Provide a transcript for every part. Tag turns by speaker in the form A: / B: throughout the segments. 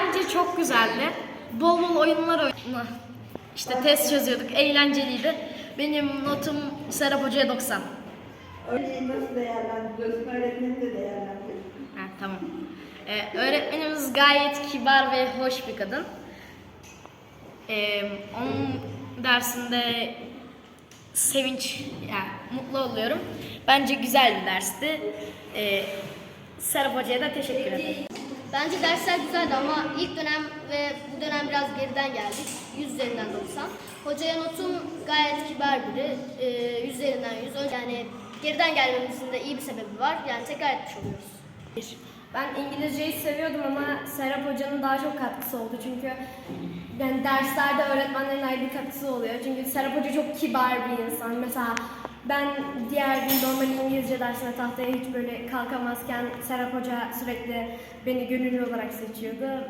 A: bence çok güzeldi. Bol bol oyunlar oynadık. İşte test çözüyorduk. Eğlenceliydi. Benim notum Serap Hoca'ya 90.
B: Örneği nasıl değerlendiriyorsun? Öğretmeni de değerlendir.
A: Ha, tamam. Ee, öğretmenimiz gayet kibar ve hoş bir kadın. Ee, onun dersinde sevinç, yani mutlu oluyorum. Bence güzel bir dersti. Ee, Serap Hoca'ya da teşekkür ederim.
C: Bence dersler güzeldi ama ilk dönem ve bu dönem biraz geriden geldik. 100 üzerinden 90. Hocaya notum gayet kibar biri. Ee, 100 üzerinden 100. O- Yani geriden gelmemizin de iyi bir sebebi var. Yani tekrar etmiş oluyoruz.
D: Ben İngilizceyi seviyordum ama Serap Hoca'nın daha çok katkısı oldu. Çünkü yani derslerde öğretmenlerin ayrı bir katkısı oluyor. Çünkü Serap Hoca çok kibar bir insan. Mesela ben diğer gün normal İngilizce dersine tahtaya hiç böyle kalkamazken Serap Hoca sürekli beni gönüllü olarak seçiyordu.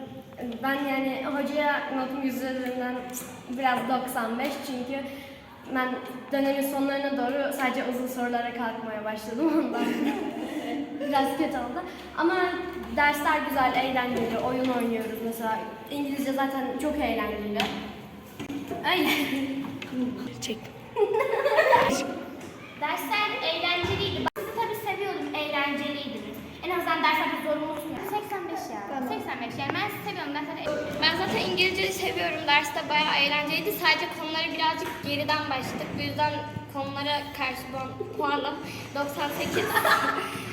D: Ben yani hocaya notum yüzlerinden biraz 95 çünkü ben dönemin sonlarına doğru sadece uzun sorulara kalkmaya başladım ondan. Biraz kötü oldu. Ama dersler güzel, eğlenceli, oyun oynuyoruz mesela. İngilizce zaten çok eğlenceli. Öyle.
A: Çek.
E: Dersler eğlenceliydi. Ben sizi tabii seviyordum, eğlenceliydiniz. En azından derslerde zorunlusun ya. 85 ya. 85 yani ben sizi seviyorum derslerde.
F: Ben zaten İngilizceyi seviyorum. Derste bayağı eğlenceliydi. Sadece konuları birazcık geriden başladık. Bu yüzden konulara karşı puan- puanım 98.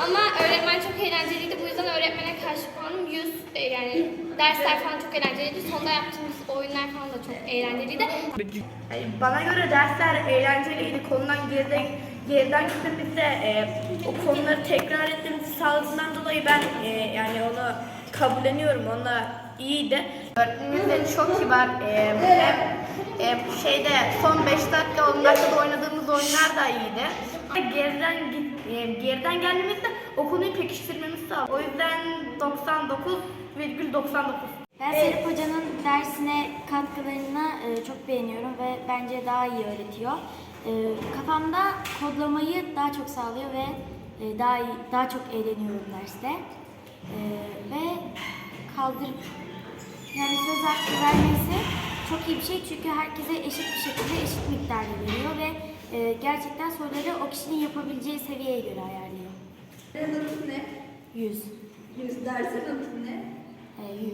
F: Ama öğretmen çok eğlenceliydi. Bu yüzden öğretmene karşı puanım 100. Ee, Yani dersler falan çok eğlenceliydi. Sonda yaptığımız oyunlar falan da çok eğlenceliydi.
B: Bana göre dersler eğlenceliydi. Konudan geride, geriden gitmemiz de e, o konuları tekrar etmemizi sağladığından dolayı ben e, yani onu kabulleniyorum. Onunla iyiydi. Öğretmenimiz de çok kibar. E, hem e, şeyde son 5 dakika 10 dakikada oynadığımız oyunlar da iyiydi. Geriden git, e, geriden gelmemiz de o konuyu pekiştirmemiz sağladı. O yüzden 99,99.
G: Ben Serap Hoca'nın dersine katkılarını e, çok beğeniyorum ve bence daha iyi öğretiyor. E, kafamda kodlamayı daha çok sağlıyor ve e, daha iyi, daha çok eğleniyorum derste. Ve kaldırıp yani söz hakkı vermesi çok iyi bir şey çünkü herkese eşit bir şekilde eşit miktarda veriyor ve e, gerçekten soruları o kişinin yapabileceği seviyeye göre ayarlıyor.
B: Notun ne?
G: 100.
B: 100 dersin notun ne?
G: E, 100.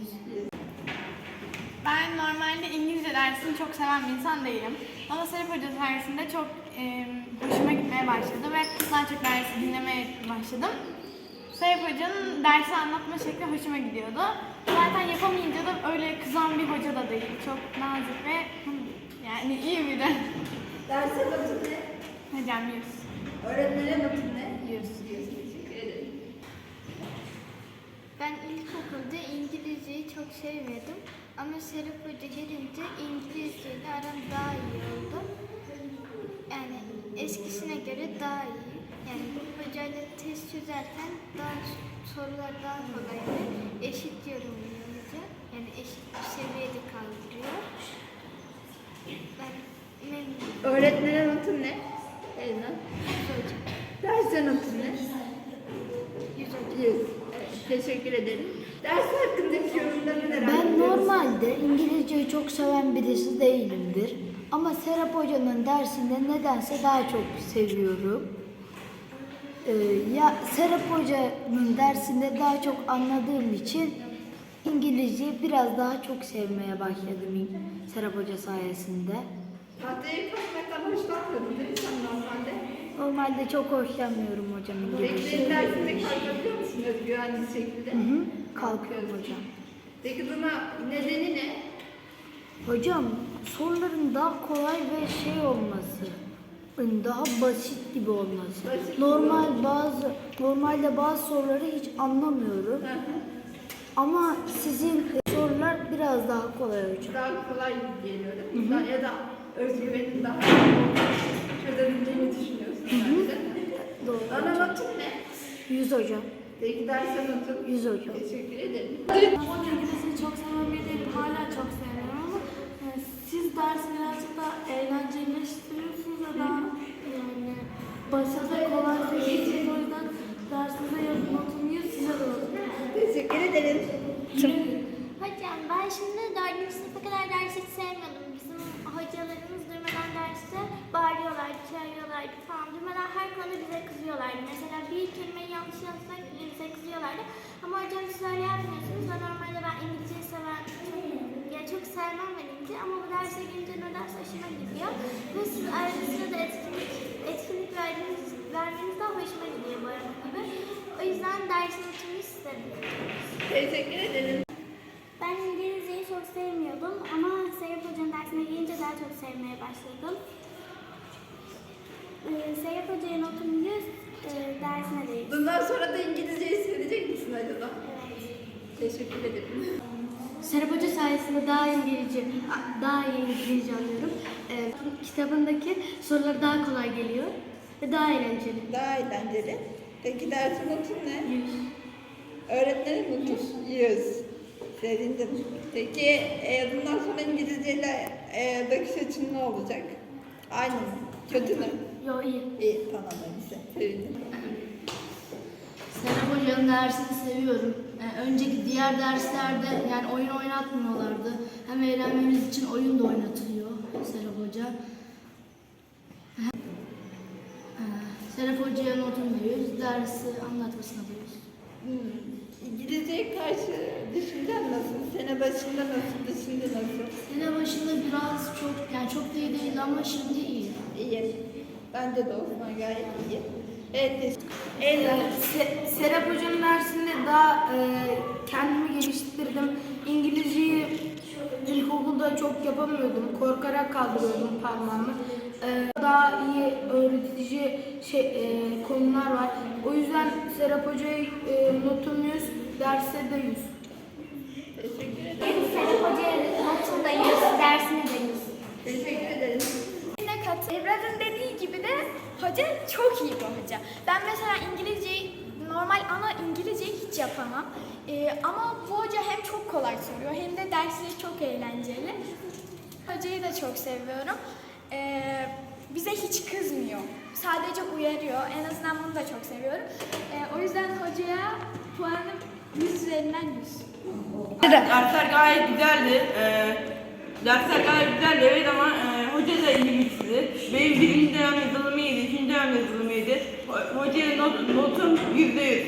H: Ben normalde İngilizce dersini çok seven bir insan değilim. Ama Serap Hoca sayesinde çok e, hoşuma gitmeye başladı ve daha çok dersi dinlemeye başladım. Serap Hoca'nın dersi anlatma şekli hoşuma gidiyordu. Zaten yapamayınca da öyle kızan bir hoca da değil. Çok nazik ve yani iyi biri.
B: Dersin notun ne?
H: Hocam yüz.
B: Öğretmenin notun ne?
H: 100.
B: Teşekkür ederim.
F: Ben ilkokulda İngilizceyi çok sevmiyordum. Ama Serap Hoca gelince İngilizceyle aram daha iyi oldu. Yani eskisine göre daha iyi. Yani bu hocayla test çözerken daha sorular daha kolay ve eşit yorumluyor hoca. Yani eşit bir seviyede kaldırıyor. Ben
B: Öğretmenin notun ne?
F: Hocam.
B: Dersin notun ne?
F: Yüz hocam.
B: 100. Evet, teşekkür ederim. Ders hakkındaki yorumlarını neler?
I: Ben normalde İngilizceyi çok seven birisi değilimdir. Ama Serap Hoca'nın dersinde nedense daha çok seviyorum. Ee, ya Serap Hoca'nın dersinde daha çok anladığım için İngilizceyi biraz daha çok sevmeye başladım Serap Hoca sayesinde.
B: Tahtayı kalkmaktan hoşlanmıyordun değil mi sen normalde?
I: Normalde çok hoşlanmıyorum hocam İngilizce.
B: dersinde kalkabiliyor musun özgüvenli şekilde?
I: Hı hı, kalkıyorum hocam.
B: Peki buna nedeni ne?
I: Hocam soruların daha kolay ve şey olması, hani daha basit gibi olması.
B: Basit
I: Normal bazı normalde bazı soruları hiç anlamıyorum. Ama sizin sorular biraz daha kolay hocam.
B: Daha kolay geliyor değil mi? Ya da özgüvenin daha çözebileceğini düşünüyorsun herhalde.
I: Doğru.
B: Ana notun ne?
I: 100 hocam.
B: Peki derse notun?
I: 100 hocam.
B: Teşekkür ederim.
H: İngilizceyi çok seven biri değilim. Hala çok seviyorum ama e, siz dersi birazcık daha eğlenceleştiriyorsunuz da daha yani ve kolay seçiyorsunuz. O yüzden dersinize notum 100 size de.
B: Teşekkür ederim.
F: Hocam ben şimdi dördüncü sınıfa kadar ders hiç sevmiyordum. Hocalarımız durmadan derste bağırıyorlardı, çağırıyorlardı falan. Durmadan her konuda bize kızıyorlardı. Mesela bir kelimeyi yanlış yazsak bile bize kızıyorlardı. Ama hocam siz öyle yapmıyorsunuz ve normalde ben İngilizceyi seven, ya çok sevmem ben İngilizce ama bu derse gelince nedense hoşuma gidiyor. Ve siz ayrıca sırada etkinlik, etkinlik verdiğiniz, vermeniz de hoşuma gidiyor bu arada gibi. O yüzden dersin içini istedim.
B: Teşekkür ederim.
F: Ben İngilizceyi çok sevmiyordum ama Serap Hoca'nın dersine gelince daha çok sevmeye başladım. Notum 100, e, dersine de 100.
B: Bundan sonra da İngilizceyi sevecek misin acaba?
F: Evet.
B: Teşekkür ederim.
D: Serap Hoca sayesinde daha İngilizce, daha iyi İngilizce anlıyorum. Ee, kitabındaki sorular daha kolay geliyor ve daha eğlenceli.
B: Daha eğlenceli. Peki dersin notun ne? 100. Öğretmenin notu 100. Sevindim. Peki e, bundan sonra İngilizceyle e, bakış açın ne olacak? Aynı mı? Kötü mü?
D: Yo iyi.
B: İyi tamam öyleyse. Sevindim.
A: Serap Hoca'nın dersini seviyorum. Yani önceki diğer derslerde yani oyun oynatmıyorlardı. Hem eğlenmemiz için oyun da oynatılıyor Serap Hoca. Ee, Serap Hoca'ya notum veriyoruz. Dersi anlatmasını alıyoruz.
B: Hmm. İngilizceye karşı düşüncen nasıl? Sene başında nasıl? Şimdi nasıl?
A: Sene başında biraz çok yani çok da iyi değil ama şimdi iyi.
B: İyi. Bence de Osman gayet iyi. Evet,
J: Evet, Se- Serap Hoca'nın dersinde daha e, kendimi geliştirdim. İngilizceyi ilkokulda çok yapamıyordum. Korkarak kaldırıyordum parmağımı. E, daha iyi öğretici şey, e, konular var. O yüzden Serap Hoca'ya e, notum 100, derste de 100.
B: Teşekkür ederim.
F: Serap Hoca'ya notum da 100, dersine de 100.
B: Teşekkür ederim.
K: Ne kat? Ebru'nun dediği gibi de hoca çok iyi bir hoca. Ben mesela İngilizceyi normal ana İngilizceyi hiç yapamam. Ee, ama bu hoca hem çok kolay soruyor hem de dersleri çok eğlenceli. Hocayı da çok seviyorum. Ee, bize hiç kızmıyor. Sadece uyarıyor. En azından bunu da çok seviyorum. Ee, o yüzden hocaya puanım 100 üzerinden 100.
L: Dersler gayet güzeldi. Ee, dersler gayet güzeldi evet ama e, hoca da birisi. Benim birinci dönem yazılımı iyiydi. Ho- Hocaya not, notum yüzde yüz.